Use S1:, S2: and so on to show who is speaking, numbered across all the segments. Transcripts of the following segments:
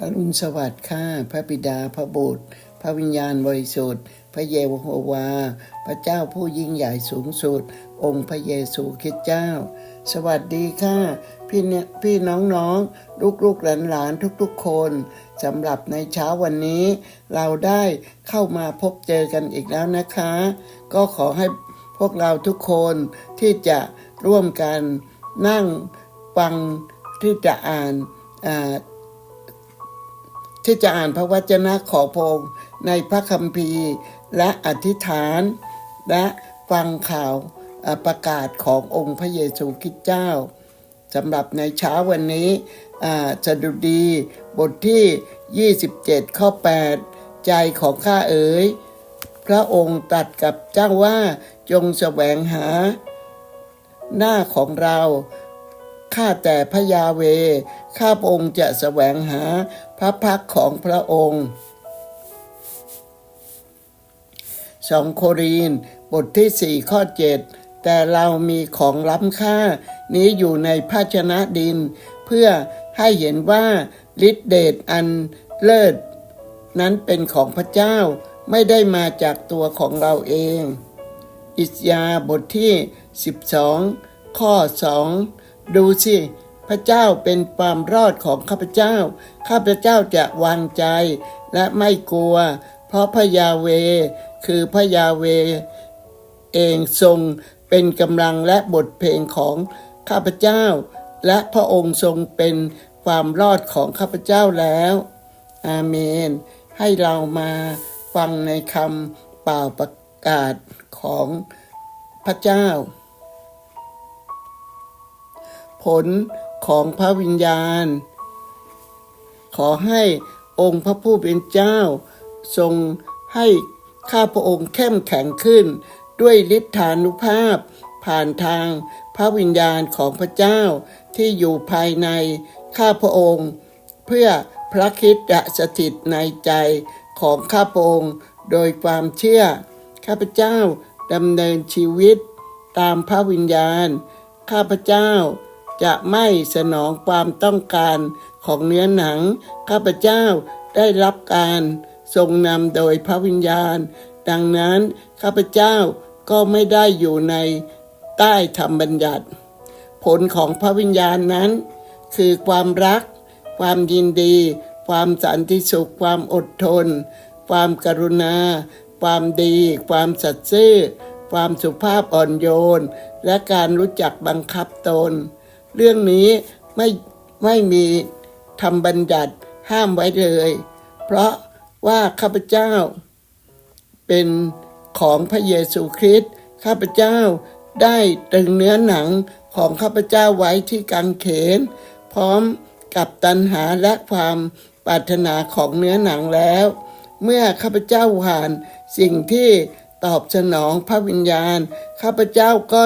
S1: อรุณสวัสดิ์ข้าพระบิดาพระบุตร พระวิญญาณบริสุทธิ์ พระเยโฮวา พระเจ้าผู้ยิ่งใหญ่สูงสุด องค์พระเยซูคริสต์เจ้า สวัสดีค่ะพี่เนี่ยพี่น้องน้องลูกลูกหลานหลานทุกๆคนสำหรับในเช้าวันนี้ เราได้เข้ามาพบเจอกันอีกแล้วนะคะ ก็ขอให้พวกเราทุกคนที่จะร่วมกันนั่งฟังที่จะอ่านอ่า ที่จะอ่านพระวจนะของพระองค์ในพระคัมภีร์ และอธิษฐาน และฟังข่าวประกาศขององค์พระเยซูคริสต์เจ้าสำหรับในเช้าวันนี้สดุดีบทที่ 27 ข้อ 8 ใจของข้าเอ๋ย พระองค์ตัดกับเจ้าว่าจงแสวงหา หน้าของเรา ข้าแต่พระยาเว ข้าพระองค์จะแสวงหา พระพักของพระองค์สองโครีนบทที่สี่ข้อเจ็ดแต่เรามีของล้ำค่า นี้อยู่ในภาชนะดิน เพื่อให้เห็นว่าฤทธิเดชอันเลิศ นั้นเป็นของพระเจ้าไม่ได้มาจากตัวของเราเอง อิสยาบทที่ 12 ข้อ 2 ดูสิ พระเจ้าเป็นความรอดของข้าพเจ้า ข้าพเจ้าจะวางใจและไม่กลัว เพราะพระยาเวคือพระยาเวเองทรงเป็นกำลังและบทเพลงของข้าพเจ้า และพระองค์ทรงเป็นความรอดของข้าพเจ้าแล้ว อาเมน ให้เรามาฟังในคำเปล่าประกาศของพระเจ้า ผล ของพระวิญญาณ ขอให้องค์พระผู้เป็นเจ้า ทรงให้ข้าพระองค์เข้มแข็งขึ้น ด้วยฤทธานุภาพ ผ่านทางพระวิญญาณของพระเจ้าที่อยู่ภายในข้าพระองค์ เพื่อพระคิดจะสถิตในใจของข้าพระองค์โดยความเชื่อ ข้าพเจ้าดำเนินชีวิตตามพระวิญญาณ ข้าพเจ้า จะไม่สนองความต้องการของเนื้อหนัง ข้าพเจ้าได้รับการทรงนำโดยพระวิญญาณ ดังนั้นข้าพเจ้าก็ไม่ได้อยู่ในใต้ธรรมบัญญัติ ผลของพระวิญญาณนั้น คือความรัก ความยินดี ความสันติสุข ความอดทน ความกรุณา ความดี ความสัตย์ซื่อ ความสุภาพอ่อนโยน และการรู้จักบังคับตน เรื่องนี้ไม่ไม่มีธรรมบัญญัติห้ามไว้เลย เพราะว่าข้าพเจ้า เป็นของพระเยซูคริสต์ข้าพเจ้าได้ตรึงเนื้อหนังของข้าพเจ้าไว้ที่กางเขน พร้อมกับตัณหาและความปรารถนาของเนื้อหนังแล้ว เมื่อข้าพเจ้าผ่านสิ่งที่ตอบสนองพระวิญญาณ ข้าพเจ้าก็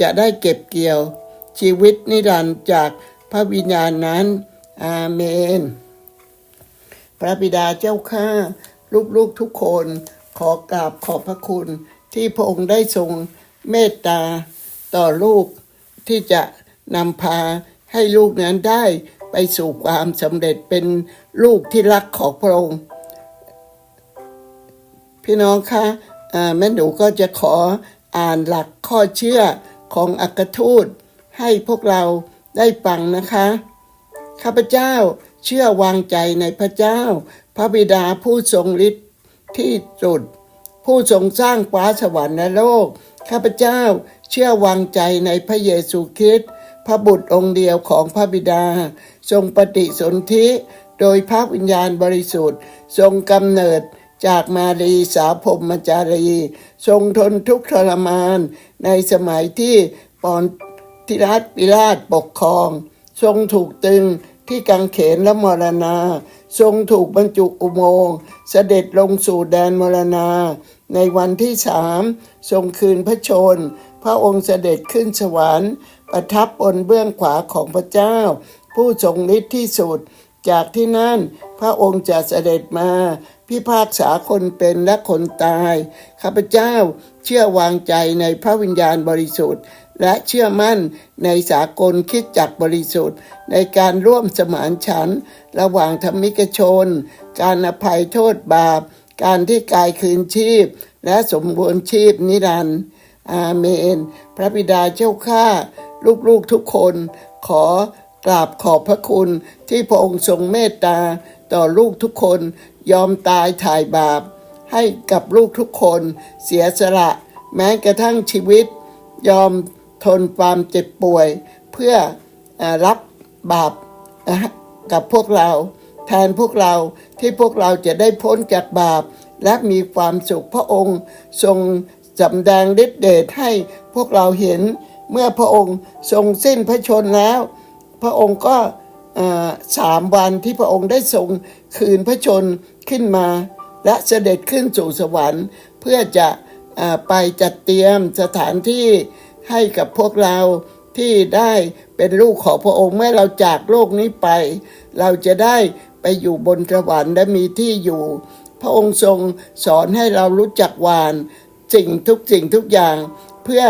S1: จะได้เก็บเกี่ยว ชีวิตนิรันดร์จากพระวิญญาณนั้น อาเมน พระบิดาเจ้าข้าลูกๆทุกคนขอกราบขอบพระคุณ ที่พระองค์ได้ทรงเมตตาต่อลูกที่จะนำพาให้ลูกนั้นได้ไปสู่ความสำเร็จเป็นลูกที่รักของพระองค์ พี่น้องคะแม่หนูก็จะขออ่านหลักข้อเชื่อของอักทูต ให้พวกเราได้ฟังนะคะ ข้าพเจ้าเชื่อวางใจในพระเจ้า พระบิดาผู้ทรงฤทธิ์ที่สุด ผู้ทรงสร้างฟ้าสวรรค์และโลก ข้าพเจ้าเชื่อวางใจในพระเยซูคริสต์พระบุตรองค์เดียวของพระบิดา ทรงปฏิสนธิโดยพระวิญญาณบริสุทธิ์ ทรงกำเนิดจากมารีสาวพรหมจารี ทรงทนทุกข์ทรมาน ในสมัยที่ปอน ทิรัตปิลาตปกครอง ทรงถูกตึงที่กังเขนและมรณา ทรงถูกบรรจุอุโมงค์เสด็จลงสู่แดนมรณา ในวันที่สามทรงคืนพระชน พระองค์เสด็จขึ้นสวรรค์ ประทับบนเบื้องขวาของพระเจ้า ผู้ทรงฤทธิ์ที่สุด จากที่นั่นพระองค์จะเสด็จมา พิพากษาคนเป็นและคนตาย ข้าพเจ้าเชื่อวางใจในพระวิญญาณบริสุทธิ์ และเชื่อมั่นในสากลคิดจักบริสุทธิ์ ในการร่วมสมานฉันท์ระหว่างธรรมิกชน การอภัยโทษบาป การที่กายคืนชีพ และสมบูรณ์ชีพนิรันดร์อาเมน พระบิดาเจ้าข้าลูกๆทุกคนขอกราบขอบพระคุณที่พระองค์ทรงเมตตาต่อลูกทุกคน ยอมตายถ่ายบาป ให้กับลูกทุกคนเสียสละ แม้กระทั่งชีวิต ยอมทนความเจ็บป่วย เพื่ออรับบาปกับพวกเราแทนพวกเราที่พวกเราจะได้พ้นจากบาป และมีความสุขพระองค์ทรงสำแดงฤทธิเดชให้พวกเราเห็น เมื่อพระองค์ทรงสิ้นพระชนแล้ว พระองค์ก็ สามวันที่พระองค์ได้ทรงคืนพระชนขึ้นมา และเสด็จขึ้นสู่สวรรค์ เพื่อจะอไปจัดเตรียมสถานที่ให้กับพวกเราที่ได้เป็นลูกของพระองค์เมื่อเราจากโลกนี้ไป เราจะได้ไปอยู่บนสวรรค์และมีที่อยู่ พระองค์ทรงสอนให้เรารู้จักวานสิ่งทุกสิ่งทุกอย่าง เพื่อ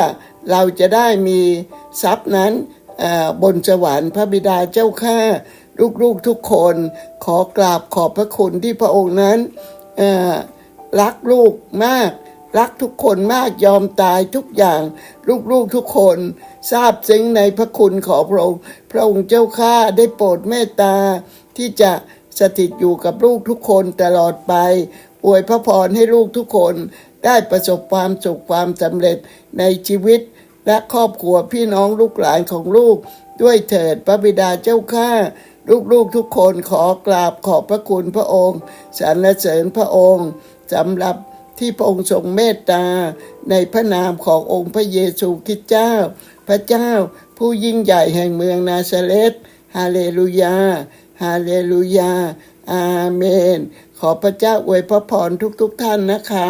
S1: เราจะได้มีทรัพย์นั้น บนสวรรค์พระบิดาเจ้าข้าลูกๆทุกคนขอกราบขอบพระคุณที่พระองค์นั้นรักลูกมาก รักทุกคนมากยอมตายทุกอย่าง ลูกๆทุกคนทราบซึ้งในพระคุณของพระองค์ พระองค์เจ้าข้าได้โปรดเมตตา ที่จะสถิตอยู่กับลูกทุกคนตลอดไปอวยพระพรให้ลูกทุกคนได้ประสบความสุขความสำเร็จในชีวิต และครอบครัวพี่น้องลูกหลานของลูก ด้วยเถิดพระบิดาเจ้าข้าลูกๆทุกคนขอกราบขอบพระคุณพระองค์สรรเสริญพระองค์สำหรับที่พระองค์ทรงเมตตา ในพระนามขององค์พระเยซูคริสต์เจ้า พระเจ้าผู้ยิ่งใหญ่แห่งเมืองนาซาเรตฮาเลลูยา ฮาเลลูยา อาเมน ขอพระเจ้าอวยพระพรทุกๆทท่านนะคะ